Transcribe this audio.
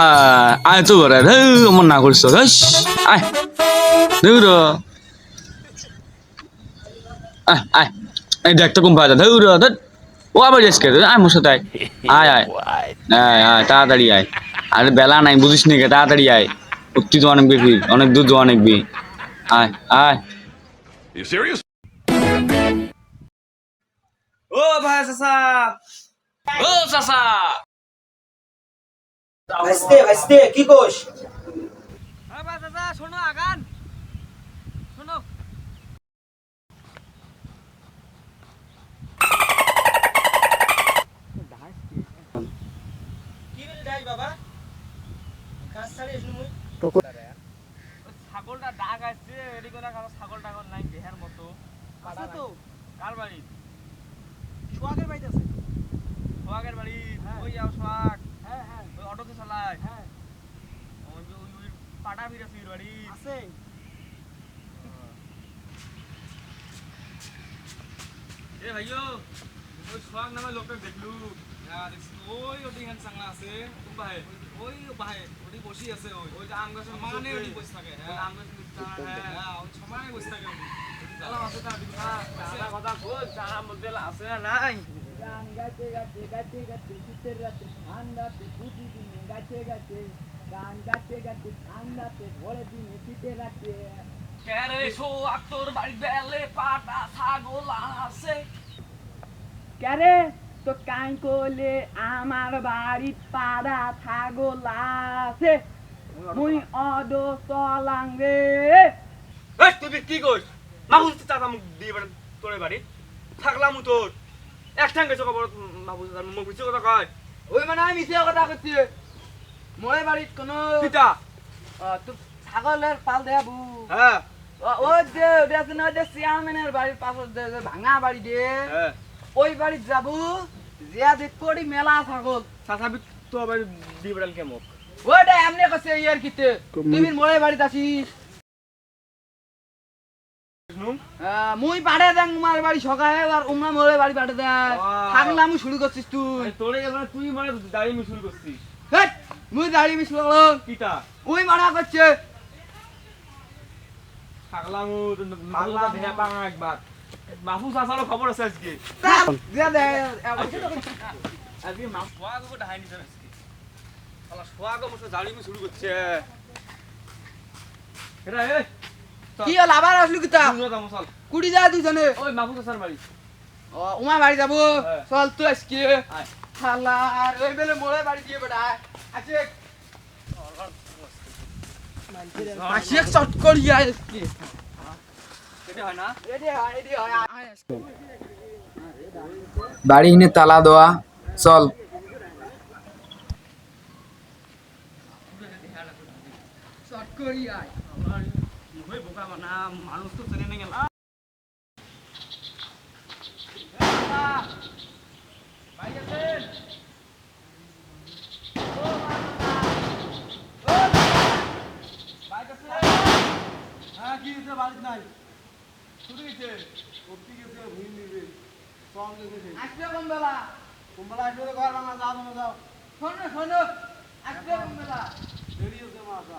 হ্যাঁ আয় তো করে ধৌ আমার না করিস হস আয় আয় আয় এই দেখ তো কম পাওয়া যায় ধৌর ধর ও আবার এসকে আয় মোর সাথে আয় আয় আয় আয় আয় তাড়াতাড়ি আয়। আরে বেলা নাই বুঝিস নি তাড়াতাড়ি আয়। উত্তি তো অনেক বেশি অনেক দূর তো অনেক বি আয় আয়। You ও ভাই চাচা। ও চাচা। ভাইস্তে ভাইস্তে কি কোষ শোনো আগান শোনো কি বলে যাই বাবা? কাজ ছাড়ি এসে মুই। ছাগলটা ডাক আসছে এদিকে ছাগল টাগল নাই দেহের মতো। আছে তো। কার বাড়ি? সোয়াগের বাড়িতে আছে। সোহাগের বাড়ি। হ্যাঁ। ওই যাও সোহাগ। হ্যাঁ হ্যাঁ ওই চালায় হ্যাঁ ওই ওই ওই পাটা বিরাসির বাড়ি। আছে এ ভাইও ওই সোহাগ নামে লোকটা দেখলু। হ্যাঁ ওই ওটি হ্যান চাংলা আছে কোন বাহে। ওই বাহে ওটি বসি আছে ওই। ওই যে আম গাছের মানে ওটি বসে থাকে হ্যাঁ। আম গাছের হ্যাঁ ওই সমানে বসে থাকে ওটি। কথা বল জানা মধ্যে আছে না নাই? গান গাইতে গাইতে গাইতে গাইতে শীতের রাতে ঠান্ডাতে ছুটি দিনে গাইতে গাইতে গান গাইতে ঠান্ডাতে ভরে দিনে শীতের রাতে কেরে সোহাগ তোর বাড়ি বেলে পাটা ছাগল আছে। ক্যারে তো কাই কোলে আমার বাড়ি পাড়া ছাগল আছে। মুই অড চলাং রে তুই কি কইস? মাহুস চাচা মুখ দিয়ে তোর বাড়ি। থাকলাম তোর। এক বড় মাহুস চাচা মুখ বিচ্ছে কথা কয়। ওই মানে আমি মিছে কথা করছি মোরে বাড়িত কোনো পিতা ছাগলের পাল দেবু হ্যাঁ ও যে ওটা আছে না চেয়ারম্যানের বাড়ির পাশে যে ভাঙা বাড়ি দিয়ে হ্যাঁ ওই বাড়িত যাব জিয়া দেখ করি মেলা ছাগল। চাচা বি তো আবার দিয়ে বেড়াল কে মুখ ওইটা এমনি কাছে ইয়ার কিতে। তুমি মোরে বাড়িতে আসিস মুই পাঠে দেন তোমার বাড়ি সকালে আর উমা মোরে বাড়ি পাঠে দেয় Wow. থাকলাম শুরু করছিস তুই। তোরে এবার তুই মানে দাড়ি মিশুল করছিস। মুই দাড়ি মিশ করলাম। পিতা ওই মানা করছে। থাকলাম মাল্লা পাঙা একবার। মাহু চাচারও খবর আছে আজকে? দিয়া দে আজকে মাছ সোয়াগ ওকে ডাহাই আজকে। শালা সোয়াগ মতো দাড়ি মি শুরু করছে এটা এ। কি হল আবার আসলু কিতা? শুনো দাম চল। কুড়ি যায় দুজনে ওই মাহু চাচার বাড়ি ও উমা বাড়ি যাব। হ্যাঁ। চল তুই আজকে আয়। হালা আর ওই বেলে মোড়ে বাড়ি দিয়ে বেটা। আছে মাসিক চট করি আজকে এটা হয় না? রেডি হয় রেডি হয়। আয় আজকে বাড়ি এনে তালা দেওয়া চল। চট করি আয় ওই বোকা মানা মানুষ তো চেনে গেল হ্যাঁ কি বাড়িতে নাই। শুধু গেছে? করতে গেছে ভুল নিবে কম গেছে আসবে কোন বেলা কোন বেলা আসবে ঘর ভাঙা যাও তোমরা যাও। শোনো শোনো আসবে কোন বেলা দেরি কথা কা